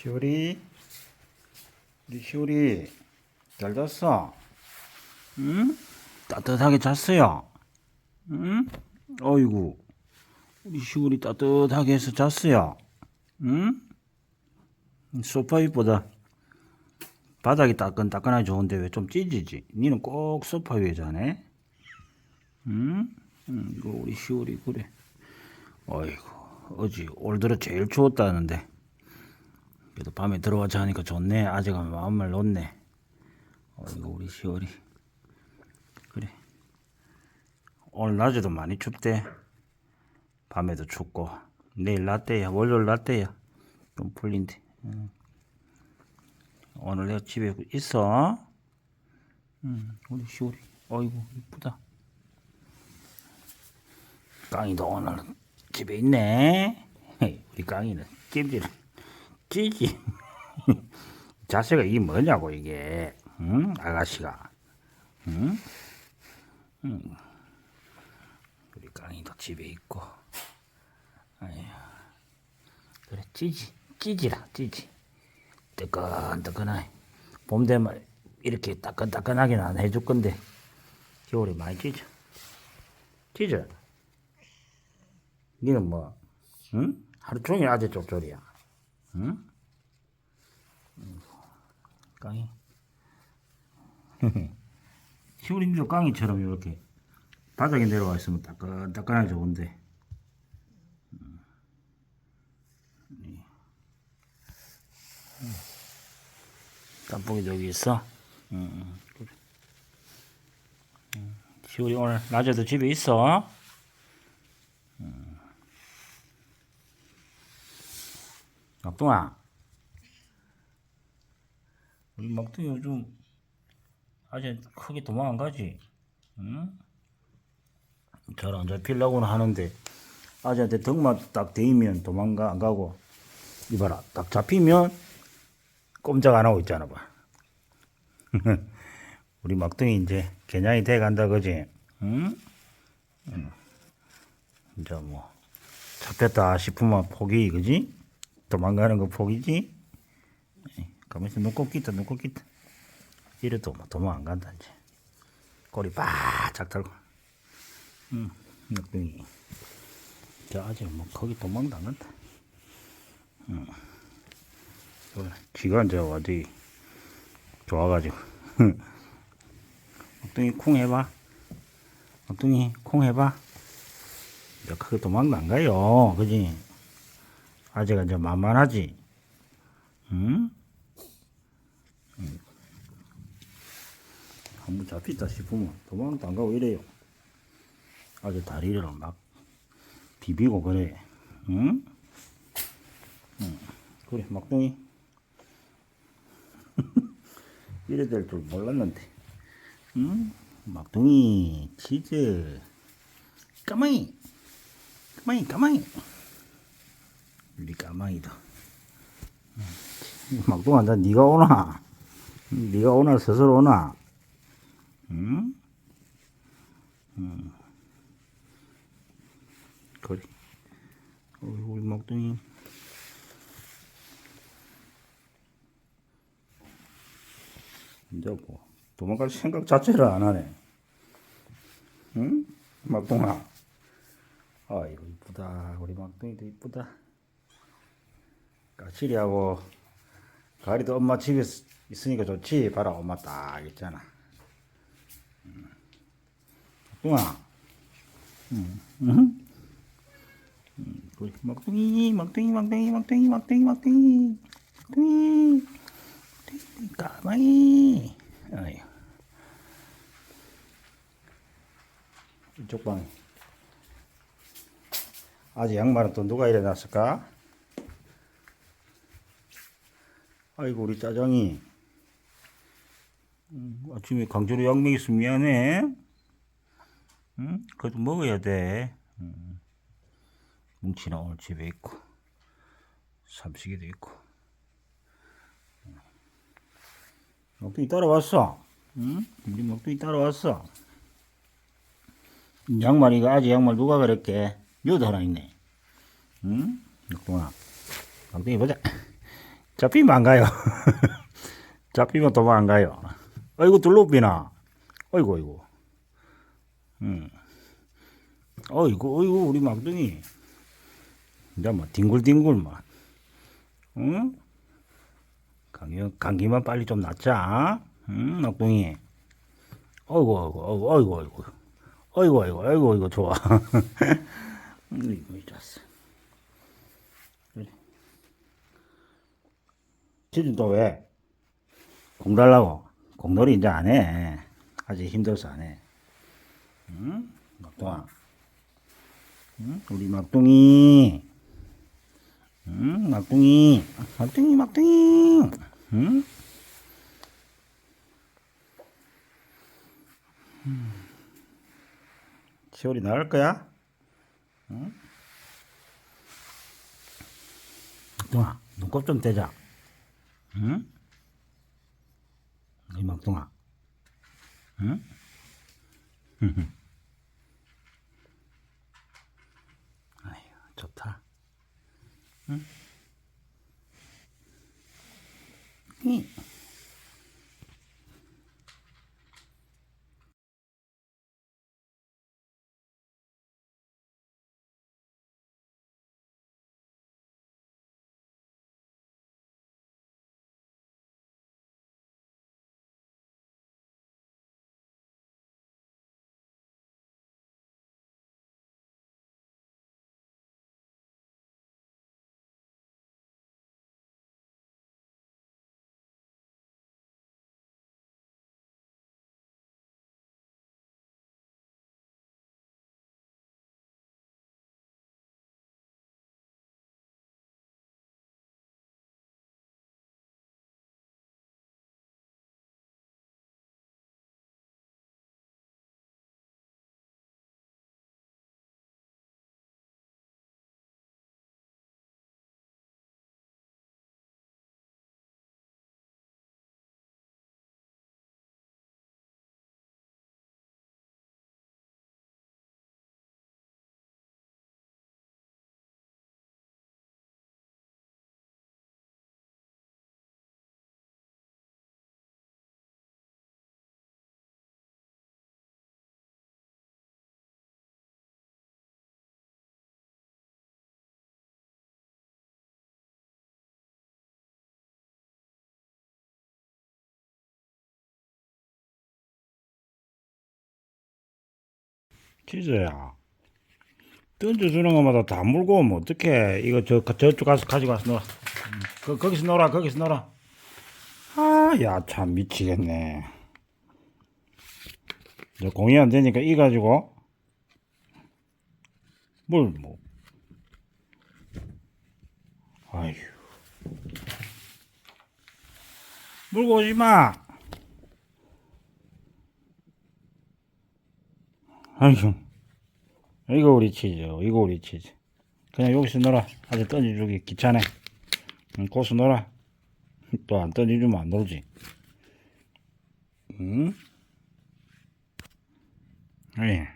시오리, 우리 시오리, 잘 잤어? 응? 따뜻하게 잤어요? 응? 어이구, 우리 시오리 따뜻하게 해서 잤어요? 응? 소파 위보다 바닥이 따끈따끈하게 좋은데 왜좀 찌지지? 니는 꼭 소파 위에 자네? 응? 응, 이거 우리 시오리 그래. 어이구, 어제 올 들어 제일 추웠다는데. 그래도 밤에 들어와 자니까 좋네. 아재가 마음을 놓네. 어이구, 우리 시오리. 그래. 오늘 낮에도 많이 춥대. 밤에도 춥고. 내일 낮대야. 월요일 낮대야. 좀 풀린대. 응. 오늘 내가 집에 있어. 응, 우리 시오리. 어이구, 이쁘다. 깡이도 오늘 집에 있네. 우리 깡이는 찜질, 찌지. 자세가 이게 뭐냐고 이게, 응? 아가씨가, 응? 응. 우리 깡이도 집에 있고, 아휴, 그래 찌지, 찌지라 찌지. 뜨끈뜨끈하게. 봄 되면 이렇게 따끈따끈하게는 안 해줄 건데 겨울에 많이 찌죠. 찌죠. 니는 뭐, 응? 하루 종일 아재 쪽쪽이야. 응? 음, 깡이. 시우림도 깡이처럼 이렇게 바닥에 내려와 있으면 따끈따끈하게 좋은데. 음. 이. 음. 땀뽕이 저기 있어? 응, 응, 그래. 응. 시우리 오늘 낮에도 집에 있어? 막둥아 우리 막둥이 요즘 아직 크게 도망 안 가지? 응? 잘 안 잡히려고는 하는데 아재한테 덕만 딱 대이면 도망가 안 가고 이봐라 딱 잡히면 꼼짝 안 하고 있잖아 봐 우리 막둥이 이제 개냥이 돼 간다 그지? 응? 응. 이제 뭐 잡혔다 싶으면 포기 그지? 도망가는 거 포기지? 가면서 눈곱 끼다 눈곱 끼다 이래도 뭐 도망 안 간다 이제. 꼬리 바짝 달고. 응 막둥이. 저 아직 뭐 거기 도망도 안 간다. 응 그래 지가 이제 어디 좋아가지고. 막둥이 콩 해봐. 막둥이 콩 해봐. 이제 크게 도망도 안 가요. 그지? 아재가 이제 만만하지. 응? 응. 한번 잡혔다 싶으면 도망도 안 가고 이래요. 아재 다리를 막 비비고 그래. 응? 응. 그래 막둥이. 이래 될 줄 몰랐는데. 응? 막둥이 치즈 까마이. 까마이 까마이. 우리 까마이다. 응. 막둥아 나 네가 오나? 네가 오나? 스스로 오나 응? 응. 그래 어이, 우리 막둥이 이제 뭐 도망갈 생각 자체를 안 하네. 응? 막둥아. 아이고 이쁘다. 우리 막둥이도 이쁘다. 까칠이하고 가리도 엄마 집에 있- 있으니까 좋지. 봐라 엄마 딱 있잖아. 응. 막둥아. 응. 응? 응. 우리 막둥이 막둥이 막둥이 막둥이 막둥이 막둥이 막둥이 까마이 어이. 이쪽 방에 아직 양말은 또 누가 일어났을까? 아이고 우리 짜장이 음, 아침에 강제로 약 먹였으면 미안해 응? 그래도 먹어야 돼 음. 뭉치나 오늘 집에 있고 삼식이도 있고 먹둥이 따라왔어. 응? 우리 먹둥이 따라왔어. 양말 이가 아직 양말 누가 그랬게? 여도 하나 있네. 응? 먹둥아. 먹둥이 보자. 잡히면 안 가요. 잡히면 도망 안 가요. 아이고 둘러비나. 아이고 아이고. 음. 어이구 어이구 우리 막둥이. 이제 뭐 뒹굴뒹굴 막. 응? 감기 감기만 빨리 좀 낫자. 응 막둥이. 어이구 어이구 어이구 어이구. 어이구 어이구 어이구 어이구 좋아. 이거 좋았어. 지금 또 왜? 공 달라고? 공놀이 이제 안 해. 아직 힘들어서 안 해. 응? 막둥아. 응? 우리 막둥이. 응? 막둥이. 막둥이, 막둥이. 응? 시월이 나갈 거야? 응? 막둥아, 눈곱 좀 떼자. 응? 이 막둥아. 응? 아휴, 좋다. 응? 이. 치즈야. 던져주는 것마다 다 물고 오면 어떡해. 이거 저, 저쪽 가서 가지고 와서 놀아. 음, 거, 거기서 놀아, 거기서 놀아. 아, 야, 참 미치겠네. 저 공이 안 되니까 이 가지고. 뭘, 뭐. 아휴. 물고 오지 마. 아휴. 이거 우리 치즈, 이거 우리 치즈. 그냥 여기서 놀아. 아직 던져주기 귀찮아. 응, 고수 놀아. 또 안 던져주면 안 놀지. 응? 예.